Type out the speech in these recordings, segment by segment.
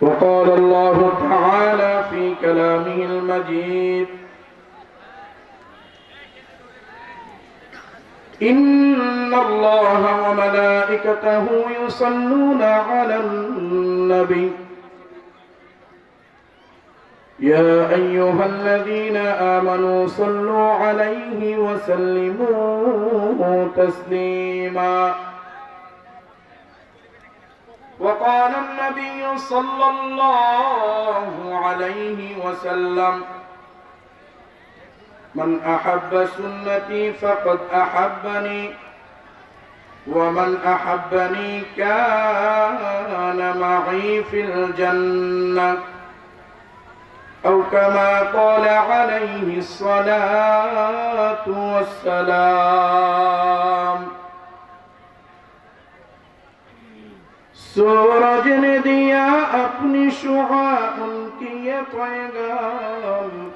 وقال الله تعالى في كلامه المجيد إن الله وملائكته يصلون على النبي. يا أيها الذين آمنوا صلوا عليه وسلموا تسليما. وقال النبي صلى الله عليه وسلم من أحب سنتي فقد أحبني ومن أحبني كان معي في الجنة. أو كما قال عليه الصلاة والسلام सूरज ने दिया अपनी शुआ उनकी ये पैगाम।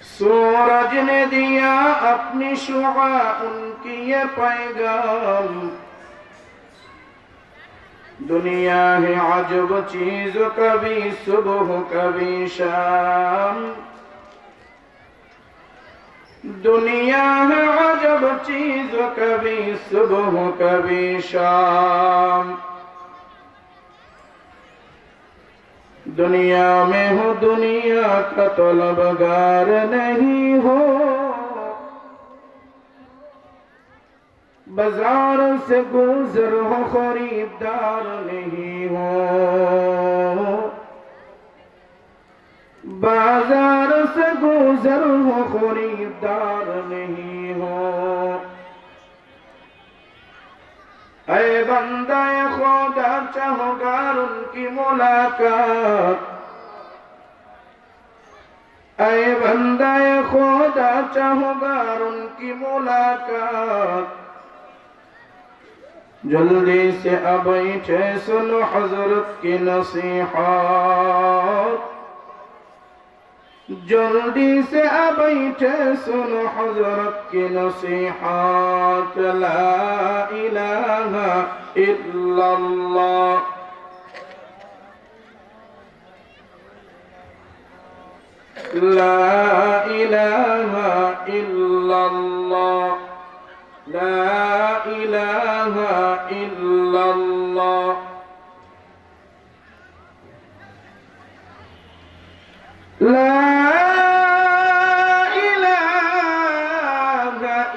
सूरज ने दिया अपनी शुआ उनकी ये पैगाम। दुनिया है अजब चीज़, कभी सुबह, कभी शाम। दुनिया है अजब चीज कभी सुबह कभी शाम दुनिया में हो दुनिया का तलबगार नहीं हो बाजार से गुजर हो खरीदार नहीं हो बाजार سے گزر ہو، خریدار نہیں ہو۔ اے بندہ خدا چاہو گار ان کی ملاقات۔ اے بندہ خدا چاہو گار ان کی ملاقات۔ جلدی سے اب چھ سنو حضرت کی نصیحات जल्दी से अब बैठे सुनो हजरत की नसीहत ला इलाहा इल्लल्लाह لا إله إلا الله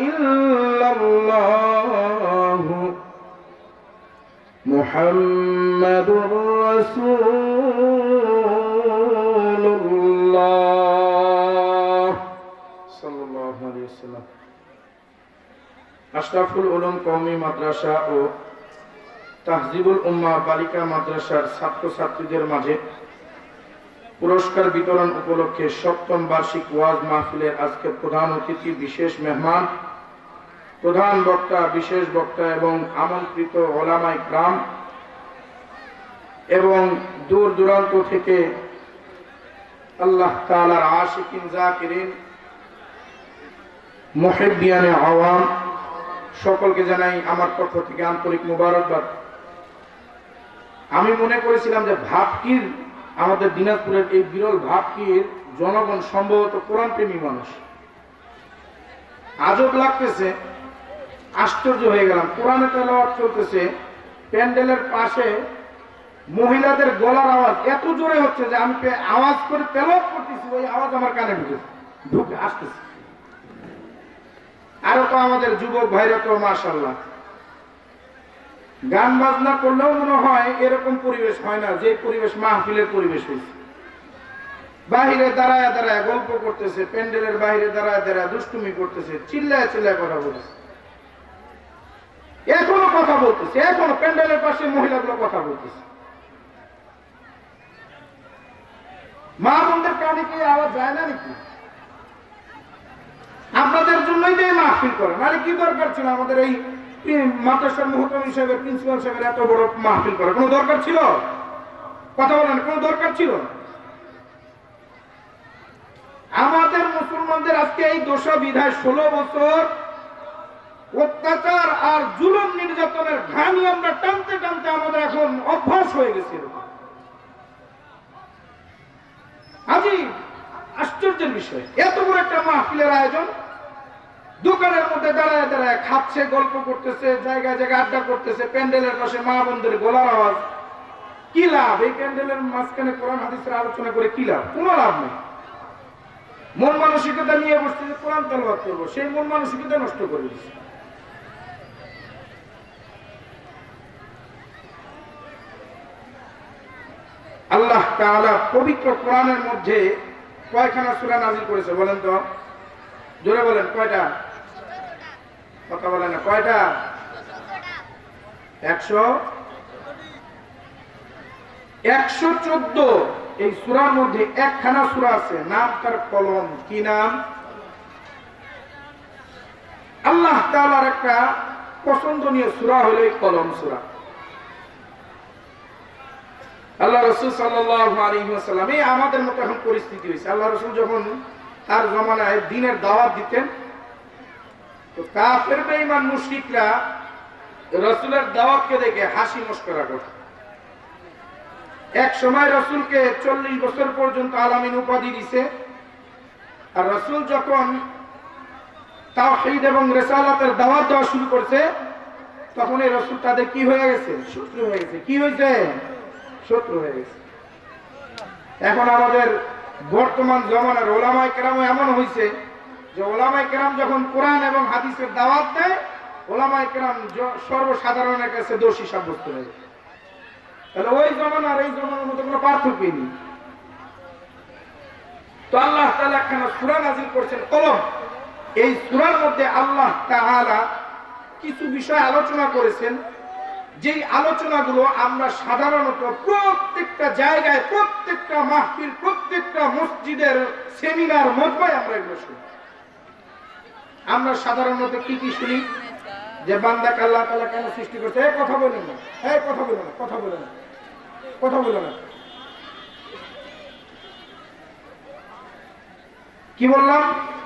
إلا الله محمد رسول الله صلى الله عليه وسلم আশরাফুল উলুম কওমি মাদ্রাসা ও তাহজিবুল উম্মা বালিকা মাদ্রাসার ছাত্রছাত্রীদের মাঝে পুরস্কার বিতরণ উপলক্ষে সপ্তম বার্ষিক ওয়াজ মাহফিলের আজকে প্রধান অতিথি, বিশেষ মেহমান, প্রধান বক্তা, বিশেষ বক্তা এবং আমন্ত্রিত ওলামাই গ্রাম এবং দূর দূরান্ত থেকে আল্লাহ তালার আশিকিন জাকিরিন মহেবিয়ানে আওয়াম, সকলকে জানাই আমার পক্ষ থেকে আন্তরিক মুবারকবাদ। আমি মনে করেছিলাম যে ভাবকির আমাদের দিনাজপুরের এই বিরল ভাবকির জনগণ সম্ভবত কোরআন প্রেমী মানুষ। আজব লাগতেছে, আশ্চর্য হয়ে গেলাম। কোরআনে তেলাওয়াত চলতেছে, প্যান্ডেলের পাশে মহিলাদের গলার আওয়াজ এত জোরে হচ্ছে যে আমি আওয়াজ করে তেলাওয়াত করতেছি, ওই আওয়াজ আমার কানে ঢুকেছে ঢুকে আসতেছে। আরও তো আমাদের যুবক ভাইরা তো মাশাল্লাহ গান বাজনা করলেও মনে হয় এরকম পরিবেশ হয় না, যে পরিবেশ মাহফিলের পরিবেশ হয়েছে। বাহিরে দাঁড়ায় দাঁড়ায় গল্প করতেছে, প্যান্ডেলের বাইরে দাঁড়ায় দাঁড়ায় দুষ্টুমি করতেছে, চিল্লায় চিল্লায় কথা বলতেছে। এখনও কথা বলতেছে, এখনও প্যান্ডেলের পাশে মহিলাগুলো কথা বলতেছে। মা বোনদের কানে কি আওয়াজ যায় না নাকি? আপনাদের জন্যই মাহফিল করেন আরে কি দরকার ছিল আমাদের এই মাদ্রাসার হিসেবে প্রিন্সিপাল সাহেবের এত বড় মাহফিল কোনো দরকার ছিল কথা বলেন, কোনো দরকার ছিল আমাদের মুসলমানদের আজকে এই দোষা বিধায় ষোলো বছর অত্যাচার আর জুলুম নির্যাতনের ঘানি আমরা টানতে টানতে আমাদের এখন অভ্যাস হয়ে গেছে। আজি আশ্চর্যের বিষয়, এত বড় একটা মাহফিলের আয়োজন দোকানের মধ্যে দাঁড়ায় দাঁড়ায় খাচ্ছে, গল্প করতেছে, জায়গায় জায়গায় আড্ডা করতেছে, প্যান্ডেলের পাশে মা বোনদের গলার আওয়াজ। কি লাভ? এই প্যান্ডেলের মাঝখানে কোরআন হাদিসের আলোচনা করে কি লাভ? কোনো লাভ নেই। মন মানসিকতা নিয়ে বসছে যে কোরআন তেলবাদ করব, সেই মন মানসিকতা নষ্ট করে দিচ্ছে। আল্লাহ তাআলা পবিত্র কোরআনের মধ্যে কয়খানা সূরা নাযিল করেছে বলেন তো? জোরে বলেন, কয়টা? কথা বলেন না, কয়টা? একশো? একশো চোদ্দ। এই সূরার মধ্যে একখানা সূরা আছে, নাম তার কলম। কি নাম? আল্লাহ তাআলার একটা পছন্দনীয় সূরা হলো এই কলম সূরা। আল্লাহ রসুল সাল্লাম এই আমাদের মতো এখন পরিস্থিতি হয়েছে। আল্লাহ রসুল যখন তার জমানায় দিনের দাওয়াত দিতেন তো কাফের বেঈমান মুশরিকরা দাওয়াতকে দেখে হাসি মস্করা করত এক সময় বছর পর্যন্ত আলামিন উপাধি দিছে। আর যখন এবং রেসালাতের দাওয়াত দেওয়া শুরু করছে, তখন এই রসুল তাদের কি হয়ে গেছে? শত্রু হয়ে গেছে। কি হয়েছে? শত্রু হয়ে গেছে। এখন আমাদের বর্তমান জমানার ওলামাই কেরাম এমন হয়েছে যে ওলামাই কেরাম যখন কোরআন এবং হাদিসের দাওয়াত দেয় ওলামাই কেরাম সর্বসাধারণের কাছে দোষী সাব্যস্ত হয়ে তাহলে ওই জমানার এই জমানার মধ্যে কোনো পার্থক্যই নেই। তো আল্লাহ তাআলা একখানা সূরা নাযিল করছেন, কলম। এই সূরার মধ্যে আল্লাহ তাআলা কিছু বিষয় আলোচনা করেছেন। যেই আলোচনাগুলো আমরা সাধারণত প্রত্যেকটা জায়গায়, প্রত্যেকটা মাহফিল, প্রত্যেকটা মসজিদের সেমিনার মধ্যে আমরা এগুলো শুনি। আমরা সাধারণত কি কি শুনি? যে বান্দাকে আল্লাহ তাআলা কেন সৃষ্টি করছে? এই কথা বলেন না। এই কথা বলো না, কথা বলো না। কথা বলো না। কি বললাম?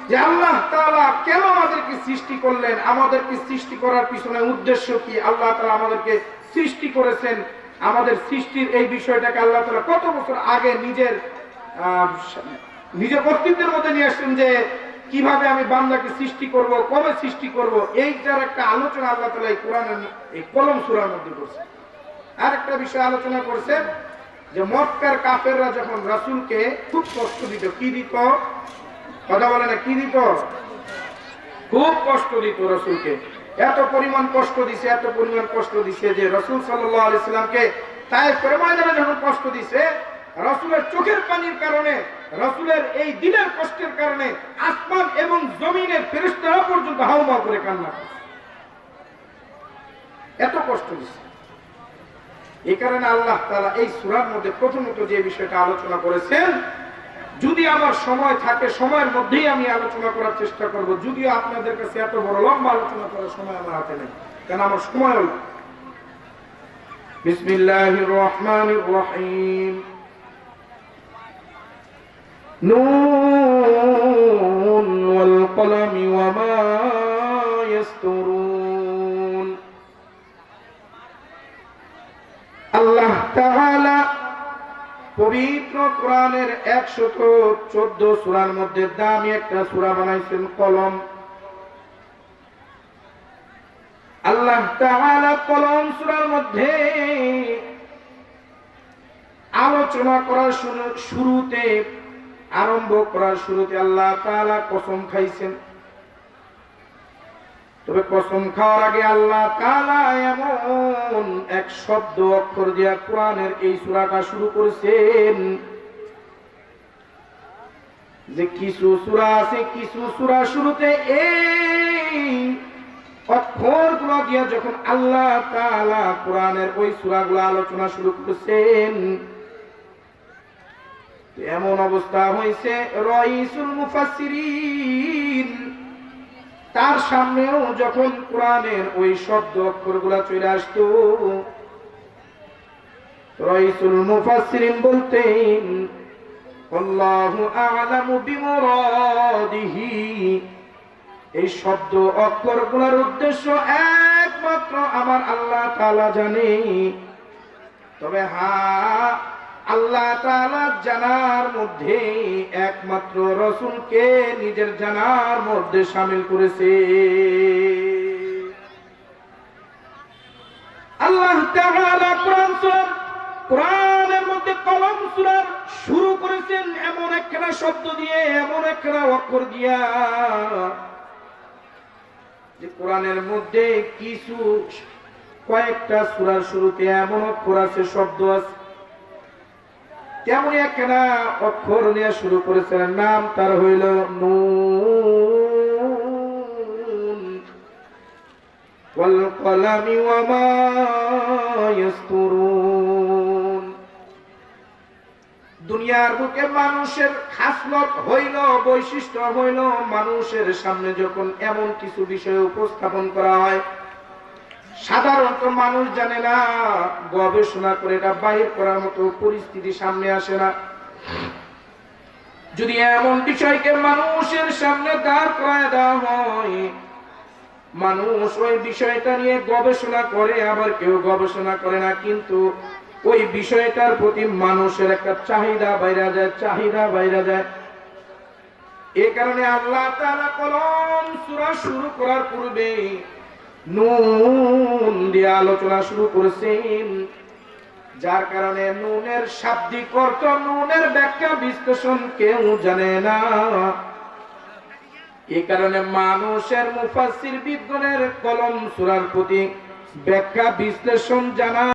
যে আল্লাহ তাআলা কেন আমাদেরকে সৃষ্টি করলেন? আমাদেরকে সৃষ্টি করার পিছনে উদ্দেশ্য কি? আল্লাহ তালা আমাদেরকে সৃষ্টি করেছেন। আমাদের সৃষ্টির এই বিষয়টাকে আল্লাহ তালা কত বছর আগে নিজের নিজের কর্তৃত্বের মধ্যে নিয়ে আসছেন যে কীভাবে আমি বান্দাকে সৃষ্টি করব, কবে সৃষ্টি করব, এইটার একটা আলোচনা আল্লাহ তাআলা এই কোরআনের এই কলম সূরার মধ্যে করছে। আর একটা বিষয় আলোচনা করছেন যে মক্কার কাফেররা যখন রাসূলকে খুব কষ্ট দিত, কি দিত? কথা বলে না, কি দিত? খুব কষ্ট দিত রসুলকে। এত পরিমাণ কষ্ট দিছে, এত পরিমাণ কষ্ট দিছে যে রসুল সাল্লাহ আলাইসাল্লামকে তাই ময়দানে যখন কষ্ট দিছে রসুলের চোখের পানির কারণে, রসুলের এই দিনের কষ্টের কারণে আসমান এবং জমিনের ফেরেশতারা পর্যন্ত হাউমাউ করে কান্না করছে। এত কষ্ট দিছে এই কারণে আল্লাহ তাআলা এই সূরার মধ্যে প্রথমত যে বিষয়টা আলোচনা করেছেন, যদি আমার সময় থাকে, সময়ের মধ্যেই আমি আলোচনা করার চেষ্টা করব। যদিও আপনাদের কাছে এত বড় লম্বা আলোচনা করার সময় আমার হাতে নেই, কেন আমার সময় হল বিসমিল্লাহির রহমানির রহিম। কলামি ওয়া মা ইয়াসতুরুন। আল্লাহ তাআলা পবিত্র কোরআনের একশত চোদ্দ সুরার মধ্যে দামি একটা সুরা বানাইছেন, কলম। আল্লাহ তাআলা কলম সুরার মধ্যে আলোচনা করার শুরু- শুরুতে আরম্ভ করার শুরুতে আল্লাহ তাআলা কসম খাইছেন। তবে কসম খাওয়ার আগে আল্লাহ তাআলা এমন এক শব্দ অক্ষর দিয়া কোরআনের এই সূরাটা শুরু করেছেন। যে কিছু সূরা আছে, কিছু সূরা শুরুতে এই অক্ষরগুলো দিয়া যখন আল্লাহ তাআলা কোরআনের ওই সূরাগুলো আলোচনা শুরু করেছেন এমন অবস্থা হয়েছে, রইসুল মুফাসসিরিন। তার সামনেও যখন কোরআনের ওই শব্দ অক্ষরগুলা চলে আসতো, রইসুল মুফাসসিরিন বলতেন, আল্লাহু আ'লামু বিমুরাদিহি। এই শব্দ অক্ষরগুলোর উদ্দেশ্য একমাত্র আমার আল্লাহ তাআলা জানে। তবে হ্যাঁ আল্লাহ তাআলা জানার মধ্যে একমাত্র রসুলকে নিজের জানার মধ্যে সামিল করেছে। আল্লাহ তাআলা কোরআন সূরা, কোরআনের মধ্যে কলম সূরা শুরু করেছেন এমন একটা শব্দ দিয়ে, এমন একটা অক্ষর দিয়া। যে কোরআনের মধ্যে কিছু কয়েকটা সূরার শুরুতে এমন অক্ষর আছে, শব্দ আছে। তেমন একটা অক্ষর নিয়ে শুরু করেছেন নাম তার হইল নুন والقلم وما يسطرون দুনিয়ার বুকে মানুষের খাসলত হইল বৈশিষ্ট্য হইল মানুষের সামনে যখন এমন কিছু বিষয় উপস্থাপন করা হয় সাধারণত মানুষ জানে না, গবেষণা করে এটা বাহির করার মতো পরিস্থিতি সামনে আসে না। যদি এমন বিষয়কে মানুষের সামনে দাঁড় করায় দেওয়া হয়, মানুষ ওই বিষয়টা নিয়ে গবেষণা করে, আবার কেউ গবেষণা করে না, কিন্তু ওই বিষয়টার প্রতি মানুষের একটা চাহিদা বাইরা যায়, চাহিদা বাইরা যায়। এ কারণে আল্লাহ তাআলা কলম সূরা শুরু করার পূর্বে নুন দিয়ে আলোচনা শুরু করেছেন। যার কারণে নুনের শাব্দিক অর্থ, নুনের ব্যাখ্যা, বিশ্লেষণ কেউ জানে না। এ কারণে মানুষের মুফাসির বিজ্ঞানের কলম সুরার প্রতি ব্যাখ্যা, বিশ্লেষণ জানা